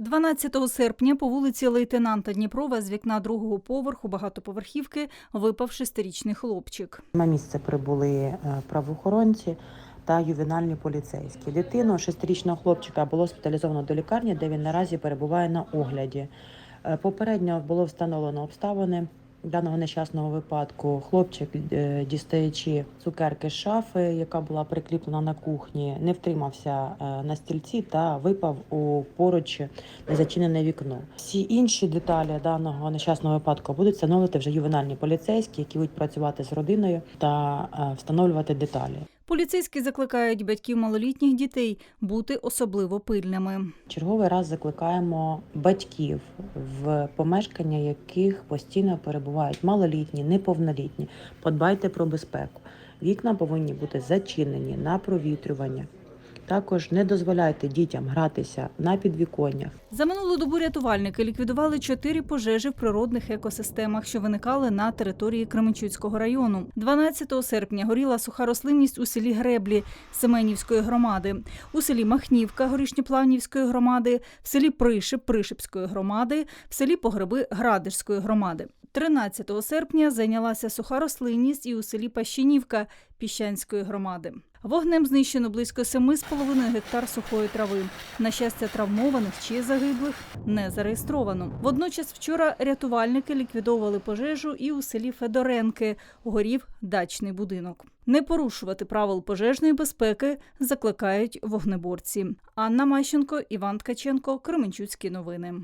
12 серпня по вулиці лейтенанта Дніпрова з вікна другого поверху багатоповерхівки випав шестирічний хлопчик. На місце прибули е, правоохоронці та ювенальні поліцейські. Дитину шестирічного хлопчика було госпіталізовано до лікарні, де він наразі перебуває на огляді. Е, Попередньо було встановлено обставини даного нещасного випадку. Хлопчик, е, дістаючи цукерки з шафи, яка була прикріплена на кухні, не втримався е, на стільці та випав у поруч незачинене вікно. Всі інші деталі даного нещасного випадку будуть встановити вже ювенальні поліцейські, які будуть працювати з родиною та е, встановлювати деталі. Поліцейські закликають батьків малолітніх дітей бути особливо пильними. Черговий раз закликаємо батьків, в помешкання яких постійно перебувають малолітні, неповнолітні. Подбайте про безпеку. Вікна повинні бути зачинені на провітрювання. Також не дозволяйте дітям гратися на підвіконнях. За минулу добу рятувальники ліквідували чотири пожежі в природних екосистемах, що виникали на території Кременчуцького району. 12 серпня горіла суха рослинність у селі Греблі Семенівської громади, у селі Махнівка Горішньоплавнівської громади, в селі Пришип Пришипської громади, в селі Погреби Градишської громади. 13 серпня зайнялася суха рослинність і у селі Пащинівка Піщанської громади. Вогнем знищено близько 7,5 гектар сухої трави. На щастя, травмованих чи загиблих не зареєстровано. Водночас вчора рятувальники ліквідовували пожежу і у селі Федоренки горів дачний будинок. Не порушувати правил пожежної безпеки закликають вогнеборці. Анна Мащенко, Іван Ткаченко, Кременчуцькі новини.